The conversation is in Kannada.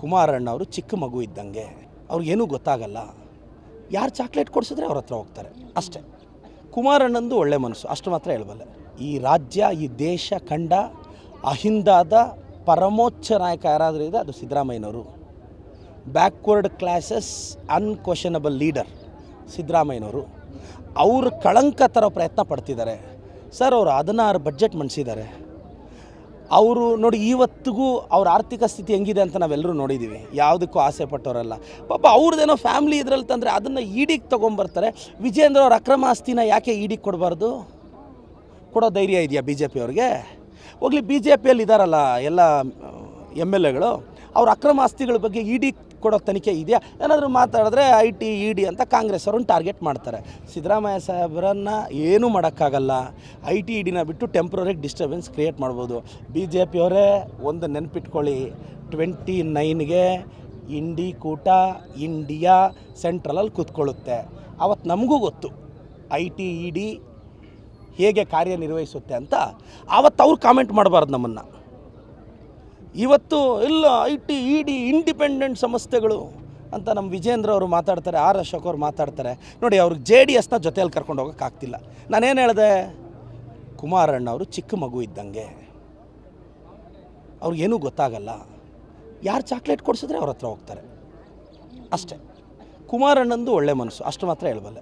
ಕುಮಾರಣ್ಣ ಅವರು ಚಿಕ್ಕ ಮಗು ಇದ್ದಂಗೆ ಅವ್ರಿಗೇನೂ ಗೊತ್ತಾಗಲ್ಲ. ಯಾರು ಚಾಕ್ಲೇಟ್ ಕೊಡಿಸಿದ್ರೆ ಅವ್ರ ಹತ್ರ ಹೋಗ್ತಾರೆ. ಅಷ್ಟೇ. ಕುಮಾರಣ್ಣಂದು ಒಳ್ಳೆ ಮನಸ್ಸು. ಅಷ್ಟು ಮಾತ್ರ ಹೇಳಬಲ್ಲೆ. ಈ ರಾಜ್ಯ, ಈ ದೇಶ ಕಂಡ ಅಹಿಂದಾದ ಪರಮೋಚ್ಚ ನಾಯಕ ಯಾರಾದರೂ ಇದೆ ಅದು ಸಿದ್ದರಾಮಯ್ಯನವರು. ಬ್ಯಾಕ್ವರ್ಡ್ ಕ್ಲಾಸಸ್ ಅನ್ಕ್ವಶನಬಲ್ ಲೀಡರ್ ಸಿದ್ದರಾಮಯ್ಯನವರು. ಅವರು ಕಳಂಕ ತರೋ ಪ್ರಯತ್ನ ಪಡ್ತಿದ್ದಾರೆ. ಸರ್, ಅವರು ಹದಿನಾರು ಬಜೆಟ್ ಮಂಡಿಸಿದ್ದಾರೆ. ಅವರು ನೋಡಿ ಇವತ್ತಿಗೂ ಅವ್ರ ಆರ್ಥಿಕ ಸ್ಥಿತಿ ಹೆಂಗಿದೆ ಅಂತ ನಾವೆಲ್ಲರೂ ನೋಡಿದ್ದೀವಿ ಯಾವುದಕ್ಕೂ ಆಸೆ ಪಟ್ಟವರಲ್ಲ ಪಾಪ ಅವ್ರದ್ದೇನೋ ಫ್ಯಾಮ್ಲಿ ಇದ್ರಲ್ಲಿ ತಂದರೆ ಅದನ್ನು ಈಡಿಗೆ ತೊಗೊಂಬರ್ತಾರೆ. ವಿಜೇಂದ್ರ ಅವ್ರ ಅಕ್ರಮ ಆಸ್ತಿನ ಯಾಕೆ ಈಡಿಗೆ ಕೊಡಬಾರ್ದು? ಕೊಡೋ ಧೈರ್ಯ ಇದೆಯಾ ಬಿ ಜೆ ಪಿಯವ್ರಿಗೆ ಹೋಗ್ಲಿ ಬಿ ಜೆ ಪಿಯಲ್ಲಿ ಇದ್ದಾರಲ್ಲ ಎಲ್ಲ, ಎಂ ಎಲ್ ಎಗಳು. ಅವ್ರ ಅಕ್ರಮ ಆಸ್ತಿಗಳ ಬಗ್ಗೆ ಇಡಿ ಕೊಡೋ ತನಿಖೆ ಇದೆಯಾ? ಏನಾದರೂ ಮಾತಾಡಿದ್ರೆ ಐ ಟಿ ಇ ಡಿ ಅಂತ ಕಾಂಗ್ರೆಸ್ ಅವ್ರನ್ನ ಟಾರ್ಗೆಟ್ ಮಾಡ್ತಾರೆ. ಸಿದ್ದರಾಮಯ್ಯ ಸಾಹೇಬರನ್ನು ಏನೂ ಮಾಡೋಕ್ಕಾಗಲ್ಲ. ಐ ಟಿ ಇ ಡಿನ ಬಿಟ್ಟು ಟೆಂಪ್ರರಿ ಡಿಸ್ಟರ್ಬೆನ್ಸ್ ಕ್ರಿಯೇಟ್ ಮಾಡ್ಬೋದು. ಬಿ ಜೆ ಪಿಯವರೇ ಒಂದು ನೆನಪಿಟ್ಕೊಳ್ಳಿ. ಟ್ವೆಂಟಿ ನೈನ್ಗೆ ಇಂಡಿ ಕೂಟ ಇಂಡಿಯಾ ಸೆಂಟ್ರಲಲ್ಲಿ ಕೂತ್ಕೊಳ್ಳುತ್ತೆ. ಅವತ್ತು ನಮಗೂ ಗೊತ್ತು ಐ ಟಿ ಇ ಡಿ ಹೇಗೆ ಕಾರ್ಯನಿರ್ವಹಿಸುತ್ತೆ ಅಂತ. ಆವತ್ತು ಅವ್ರು ಕಾಮೆಂಟ್ ಮಾಡಬಾರ್ದು ನಮ್ಮನ್ನು. ಇವತ್ತು ಇಲ್ಲ I T E D independent ಸಂಸ್ಥೆಗಳು ಅಂತ ನಮ್ಮ ವಿಜೇಂದ್ರ ಅವರು ಮಾತಾಡ್ತಾರೆ, ಆರ್ ಅಶೋಕ್ ಅವ್ರು ಮಾತಾಡ್ತಾರೆ. ನೋಡಿ ಅವ್ರಿಗೆ ಜೆ ಡಿ ಎಸ್ನ ಜೊತೆಯಲ್ಲಿ ಕರ್ಕೊಂಡು ಹೋಗೋಕ್ಕಾಗ್ತಿಲ್ಲ ನಾನೇನು ಹೇಳಿದೆ? ಕುಮಾರಣ್ಣ ಅವರು ಚಿಕ್ಕ ಮಗು ಇದ್ದಂಗೆ. ಅವ್ರಿಗೇನೂ ಗೊತ್ತಾಗಲ್ಲ. ಯಾರು ಚಾಕ್ಲೇಟ್ ಕೊಡಿಸಿದ್ರೆ ಅವ್ರ ಹತ್ರ ಹೋಗ್ತಾರೆ. ಅಷ್ಟೇ. ಕುಮಾರಣ್ಣಂದು ಒಳ್ಳೆ ಮನಸ್ಸು, ಅಷ್ಟು ಮಾತ್ರ ಹೇಳಬಲ್ಲೆ.